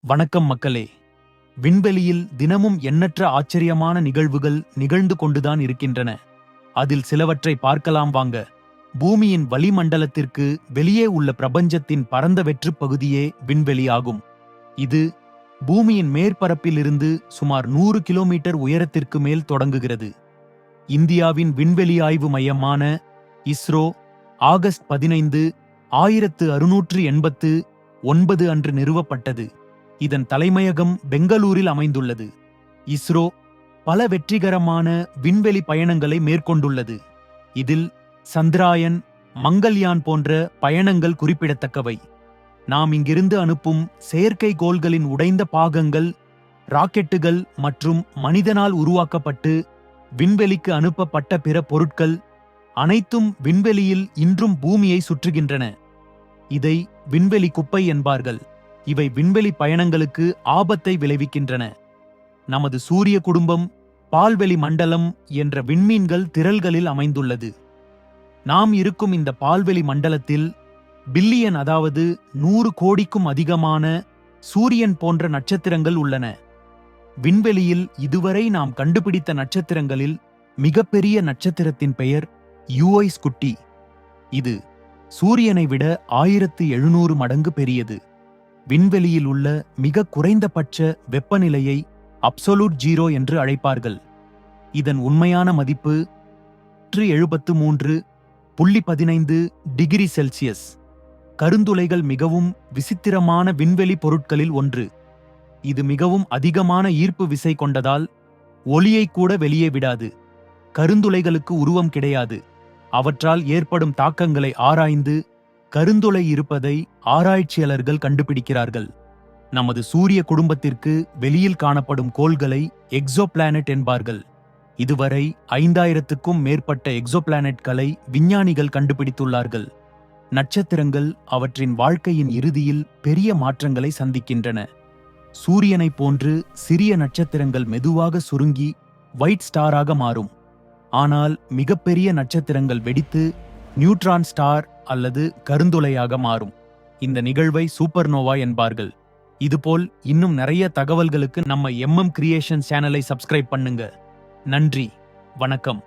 வணக்கம் மக்களே. விண்வெளியில் தினமும் எண்ணற்ற ஆச்சரியமான நிகழ்வுகள் நிகழ்ந்து கொண்டுதான் இருக்கின்றன. அதில் சிலவற்றை பார்க்கலாம் வாங்க. பூமியின் வளிமண்டலத்திற்கு வெளியே உள்ள பிரபஞ்சத்தின் பரந்த வெற்றுப் பகுதியே விண்வெளி ஆகும். இது பூமியின் மேற்பரப்பிலிருந்து சுமார் நூறு கிலோமீட்டர் உயரத்திற்கு மேல் தொடங்குகிறது. இந்தியாவின் விண்வெளி ஆய்வு மையமான இஸ்ரோ ஆகஸ்ட் பதினைந்து ஆயிரத்து அறுநூற்று எண்பத்து ஒன்பது அன்று நிறுவப்பட்டது. இதன் தலைமையகம் பெங்களூரில் அமைந்துள்ளது. இஸ்ரோ பல வெற்றிகரமான விண்வெளி பயணங்களை மேற்கொண்டுள்ளது. இதில் சந்திராயன் மங்கள்யான் போன்ற பயணங்கள் குறிப்பிடத்தக்கவை. நாம் இங்கிருந்து அனுப்பும் செயற்கைக்கோள்களின் உடைந்த பாகங்கள் ராக்கெட்டுகள் மற்றும் மனிதனால் உருவாக்கப்பட்டு விண்வெளிக்கு அனுப்பப்பட்ட பிற பொருட்கள் அனைத்தும் விண்வெளியில் இன்றும் பூமியை சுற்றுகின்றன. இதை விண்வெளி குப்பை என்பார்கள். இவை விண்வெளி பயணங்களுக்கு ஆபத்தை விளைவிக்கின்றன. நமது சூரிய குடும்பம் பால்வெளி மண்டலம் என்ற விண்மீன்கள் திரள்களில் அமைந்துள்ளது. நாம் இருக்கும் இந்த பால்வெளி மண்டலத்தில் பில்லியன் அதாவது நூறு கோடிக்கும் அதிகமான சூரியன் போன்ற நட்சத்திரங்கள் உள்ளன. விண்வெளியில் இதுவரை நாம் கண்டுபிடித்த நட்சத்திரங்களில் மிகப்பெரிய நட்சத்திரத்தின் பெயர் யூஐஸ் குட்டி. இது சூரியனை விட ஆயிரத்து எழுநூறு மடங்கு பெரியது. விண்வெளியில் உள்ள மிக குறைந்தபட்ச வெப்பநிலையை அப்சொலூட் ஜீரோ என்று அழைப்பார்கள். இதன் உண்மையான மதிப்பு எழுபத்து மூன்று புள்ளி பதினைந்து டிகிரி செல்சியஸ். கருந்துளைகள் மிகவும் விசித்திரமான விண்வெளி பொருட்களில் ஒன்று. இது மிகவும் அதிகமான ஈர்ப்பு விசை கொண்டதால் ஒளியை கூட வெளியே விடாது. கருந்துளைகளுக்கு உருவம் கிடையாது. அவற்றால் ஏற்படும் தாக்கங்களை ஆராய்ந்து கருந்துளை இருப்பதை ஆராய்ச்சியாளர்கள் கண்டுபிடிக்கிறார்கள். நமது சூரிய குடும்பத்திற்கு வெளியில் காணப்படும் கோள்களை எக்ஸோ பிளானட் என்பார்கள். இதுவரை ஐந்தாயிரத்துக்கும் மேற்பட்ட எக்ஸோ பிளானட்களை விஞ்ஞானிகள் கண்டுபிடித்துள்ளார்கள். நட்சத்திரங்கள் அவற்றின் வாழ்க்கையின் இறுதியில் பெரிய மாற்றங்களை சந்திக்கின்றன. சூரியனைப் போன்று சிறிய நட்சத்திரங்கள் மெதுவாக சுருங்கி ஒயிட் ஸ்டாராக மாறும். ஆனால் மிகப்பெரிய நட்சத்திரங்கள் வெடித்து நியூட்ரான் ஸ்டார் அல்லது கருந்துளையாக மாறும். இந்த நிகழ்வை சூப்பர்னோவா என்பார்கள். இதுபோல் இன்னும் நிறைய தகவல்களுக்கு நம்ம எம்எம் கிரியேஷன் சேனலை சப்ஸ்கிரைப் பண்ணுங்க. நன்றி. வணக்கம்.